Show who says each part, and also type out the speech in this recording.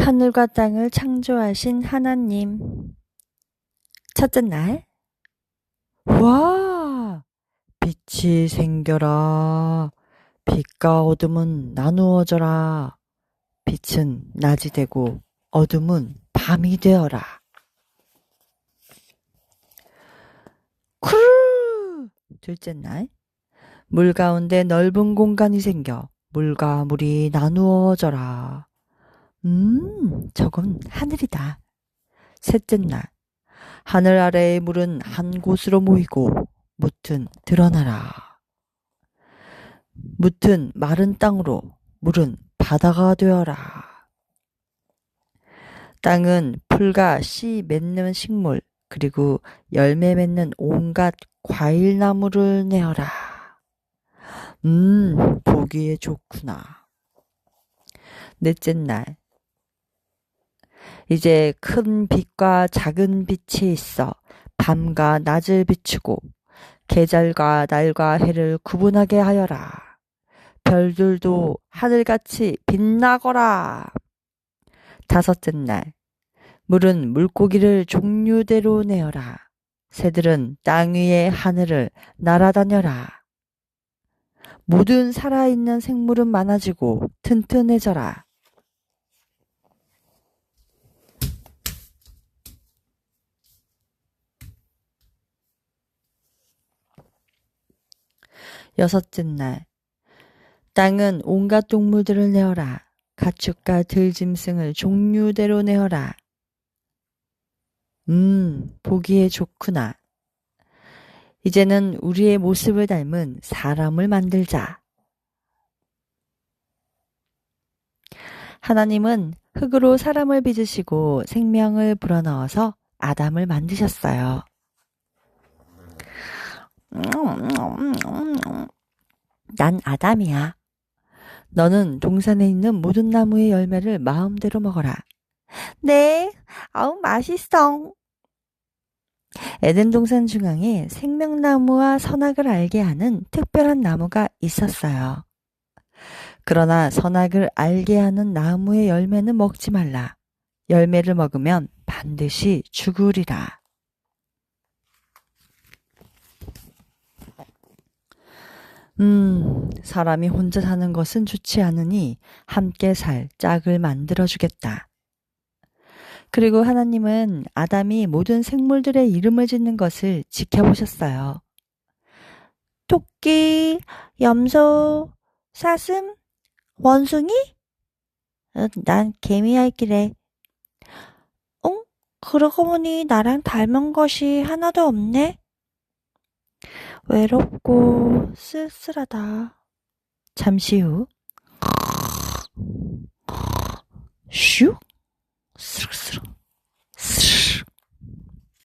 Speaker 1: 하늘과 땅을 창조하신 하나님. 첫째 날, 와! 빛이 생겨라. 빛과 어둠은 나누어져라. 빛은 낮이 되고 어둠은 밤이 되어라. 쿠르! 둘째 날, 물 가운데 넓은 공간이 생겨 물과 물이 나누어져라. 음, 저건 하늘이다. 셋째 날, 하늘 아래의 물은 한 곳으로 모이고 묻은 드러나라. 묻은 마른 땅으로 물은 바다가 되어라. 땅은 풀과 씨 맺는 식물 그리고 열매 맺는 온갖 과일나무를 내어라. 음, 보기에 좋구나. 넷째 날. 이제 큰 빛과 작은 빛이 있어 밤과 낮을 비추고 계절과 날과 해를 구분하게 하여라. 별들도 하늘같이 빛나거라. 다섯째 날. 물은 물고기를 종류대로 내어라. 새들은 땅 위의 하늘을 날아다녀라. 모든 살아있는 생물은 많아지고 튼튼해져라. 여섯째 날. 땅은 온갖 동물들을 내어라. 가축과 들짐승을 종류대로 내어라. 음, 보기에 좋구나. 이제는 우리의 모습을 닮은 사람을 만들자. 하나님은 흙으로 사람을 빚으시고 생명을 불어넣어서 아담을 만드셨어요. 난 아담이야. 너는 동산에 있는 모든 나무의 열매를 마음대로 먹어라. 네, 아우, 맛있어. 에덴 동산 중앙에 생명나무와 선악을 알게 하는 특별한 나무가 있었어요. 그러나 선악을 알게 하는 나무의 열매는 먹지 말라. 열매를 먹으면 반드시 죽으리라. 음, 사람이 혼자 사는 것은 좋지 않으니 함께 살 짝을 만들어 주겠다. 그리고 하나님은 아담이 모든 생물들의 이름을 짓는 것을 지켜보셨어요. 토끼, 염소, 사슴, 원숭이? 어, 난 개미 할기래. 응? 그러고 보니 나랑 닮은 것이 하나도 없네? 외롭고 쓸쓸하다. 잠시 후, 슉!